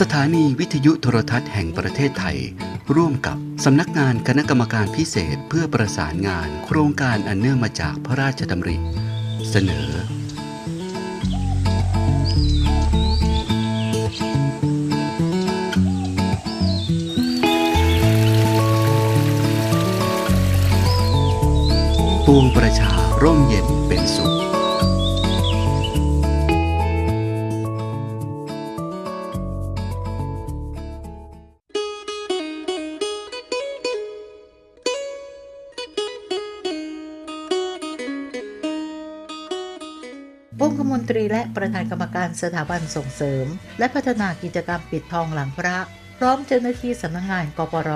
สถานีวิทยุโทรทัศน์แห่งประเทศไทย ร่วมกับสำนักงานคณะกรรมการพิเศษเพื่อประสานงานโครงการอันเนื่องมาจากพระราชดำริ เสนอ ปวงประชาร่มเย็นเป็นสุข องคมนตรีและประธานกรรมการสถาบันส่งเสริม และพัฒนากิจกรรมปิดทองหลังพระ พร้อมเจ้าหน้าที่สำนักงานกปร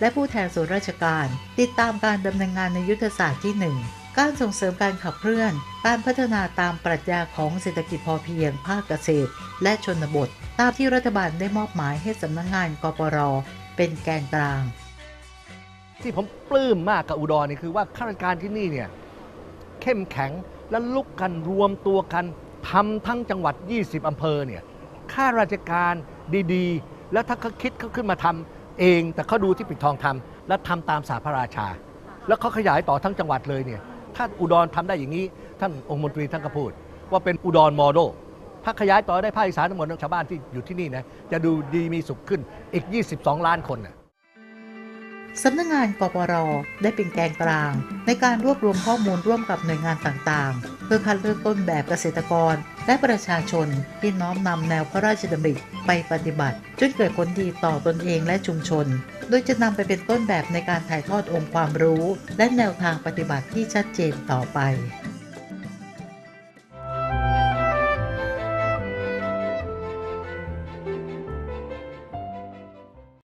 และผู้แทนส่วนราชการ ติดตามการดำเนินงานในยุทธศาสตร์ที่ 1การส่งเสริมการขับเคลื่อน การพัฒนาตามปรัชญาของเศรษฐกิจพอเพียง ภาคเกษตร และชนบท ตามที่รัฐบาลได้มอบหมายให้สำนักงานกปร เป็นแกนกลาง ที่ผมปลื้มมากกับอุดรนี่คือว่าข้าราชการที่นี่เนี่ย เข้มแข็ง และลุกกันรวมตัวกันทำทั้งจังหวัด 20 อำเภอเนี่ยข้าราชการดีๆ แล้วถ้าเขาคิดเขาขึ้นมาทำเอง แต่เขาดูที่ปิดทองทำและทำตามสาพระราชา แล้วเขาขยายต่อทั้งจังหวัดเลยเนี่ยถ้าอุดรทำได้อย่างนี้ ท่านองคมนตรีท่านก็พูด ว่าเป็นอุดรโมเดถ้าขยายต่อได้ภาคอีสานทั้งหมดชาวบ้านที่อยู่ที่นี่นะจะดูดีมีสุขขึ้นอีก 22 ล้านคนนะ สำนักงานกปรได้เป็นแกนกลาง ในการรวบรวมข้อมูลร่วมกับหน่วยงานต่างๆ เพื่อคัดเลือกต้นแบบเกษตรกร และประชาชนที่น้อมนำแนวพระราชดำริไปปฏิบัติ จนเกิดผลดีต่อตนเองและชุมชน โดยจะนำไปเป็นต้นแบบในการถ่ายทอดองค์ความรู้ และแนวทางปฏิบัติที่ชัดเจนต่อไป